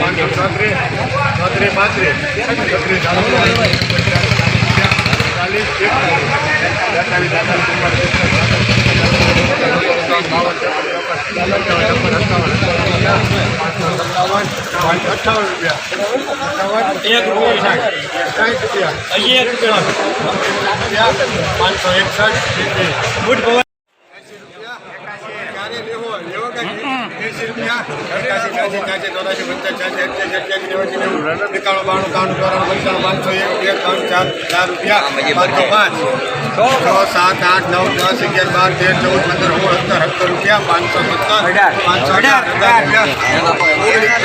પાંચસો ચોત્રીસ ચોત્રીસ પાંત્રીસ છત્રીસ ચાલીસ એકતાલીસ બેતાલીસ તેતાલીસ ચુમ્માલીસ પાંચસો અઠ્ઠાવન રૂપિયા એક રૂપિયો સાહેબ સાઠ રૂપિયા અહીં એક રૂપિયો પાંચસો એકસઠ બુટ એકાસી ત્યાસી ત્યાસી ચોરાસી પંચાસી છ્યાસી અઠ્યાસી અઠ્યાસી નેવાસી નેવું એકાણું બાણું ત્રાણું ચોરાણું પાંચસો એક ત્રણ ચાર ચાર રૂપિયા પાંચસો પાંચ છ સાત આઠ નવ દસ અગિયાર બાર તેર ચૌદ પંદર સોળ સત્તર સત્તર રૂપિયા પાંચસો સત્તર પાંચસો અઢાર રૂપિયા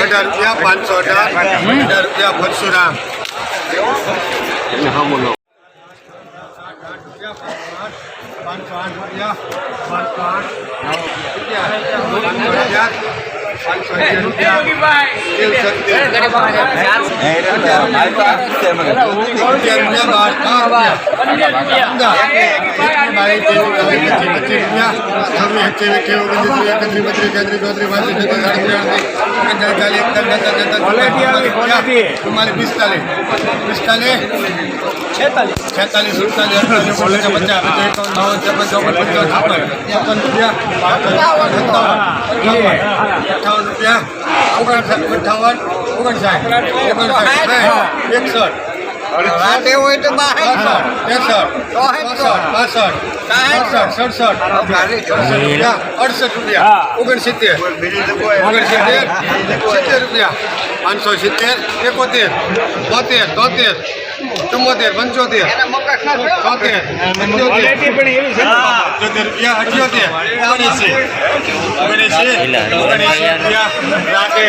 અઢાર રૂપિયા પાંચસો અઢાર અઢાર રૂપિયા પરશુરામ રૂપિયા પાંચસો આઠ રૂપિયા પાંચસો અગિયાર રૂપિયા તેલ સત્તર અગિયાર રૂપિયા બાર બાર રૂપિયા પાંચ પાંચ ચોવીસ રૂપિયા છવ્વીસ સત્યાવીસ અઠ્યાવીસ એકત્રીસ બત્રીસ તેત્રીસ ચોત્રીસ પાંત્રીસ છત્રીસ સાડત્રીસ પિસ્તાલીસ પિસ્તાલીસ છેતાલીસ સુડતાલીસ અડતાલીસ ઓગણચાલીસ પચાસ એકાવન બાવન ત્રેપન રૂપિયા અઠાવન રૂપિયા ઓગણસાઠ, એકસઠ. રાતે હોય તો અડસઠ રૂપિયા. ઓગણસિત્તેર. ઓગણસિત્તેર. સિત્તેર રૂપિયા. પાંચસો સિત્તેર. એકોતેર. બોતેર તોતેર. ચુમ્મોતેર. પંચોતેર. પંચોતેર. રૂપિયા અઠ્યોતેર. ઓગણીસી. ઓગણીસી. ઓગણીસી રૂપિયા. રાખે.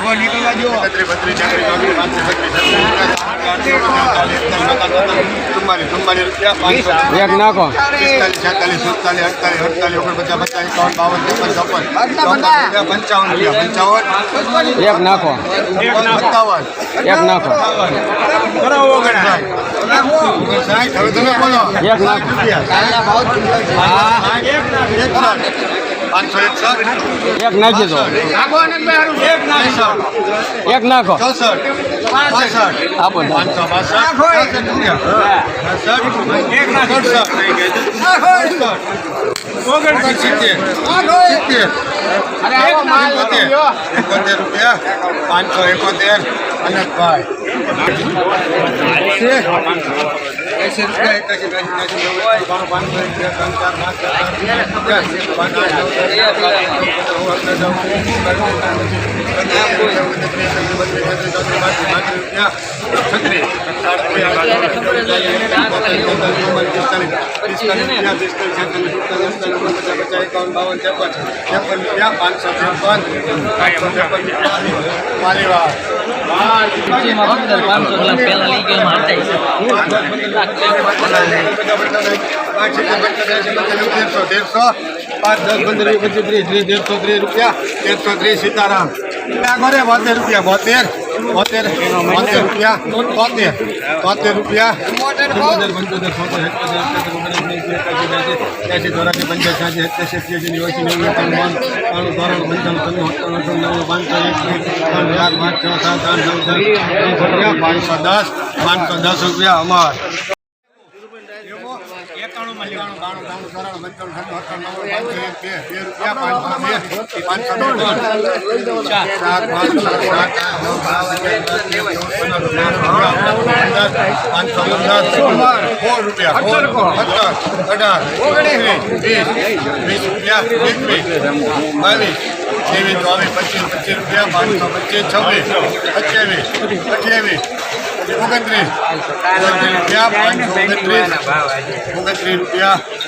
પિસ્તાલીસ સત્તરસો પિસ્તાલીસ એક નાખો. પિસ્તાલીસ છેતાલીસ સુડતાલીસ અડતાલીસ અડતાલીસ ઓગણપચાસ પચાસ એકાવન બાવન ત્રેપન ચોપન પંચાવન રૂપિયા એક નાખો. સત્તાવન એક નાખો. એક નાખો. પાંચસો એકસઠ એક નાખી દો. એક નાખો આપો પાંચસો એકોતેર. એકોતેર રૂપિયા. પાંચસો એકાસી બ્યાસી ત્યાસી નેવું બાણું પાંચસો એક બે ત્રણ તેરસો તેરસો પાંચ દસ પંદર ત્રીસ તેરસો ત્રીસ રૂપિયા. તેરસો ત્રીસ સીતારામ ઘરે બોતેર રૂપિયા બોતેર બોતેર બોતેર રૂપિયા તોતેર તોતેર રૂપિયા પંચોતેર પંચોતેર એકાસી બ્યાસી ત્યાસી ચોરાસી પંચ્યાસી નેવું એકાણું બાણું ત્રાણું પંચાણું છન્નું સત્તાણું અઠાણું પાંચસો ત્રણ પાંચ છ સાત આઠ નવ રૂપિયા. પાંચસો દસ પાંચસો દસ રૂપિયા અમાર ત્રાણું પાંચસો પાંચ પાંચસો સોળ રૂપિયા સત્તર અઢાર ઓગણીસ વીસ વીસ રૂપિયા એકવીસ બાવીસ ત્રેવીસ ચોવીસ પચીસ પચીસ રૂપિયા પાંચસો પચીસ છવ્વીસ સત્યાવીસ અઠ્યાવીસ ઓગણત્રીસ રૂપિયા પાંચસો ઓગણત્રીસ ઓગણત્રીસ રૂપિયા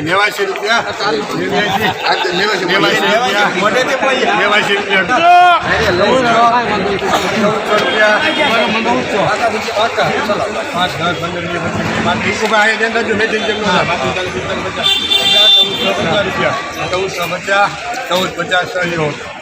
નેવાસી રૂપિયા નેવાસી રૂપિયા વીસ પચીસ ચૌદ પચાસ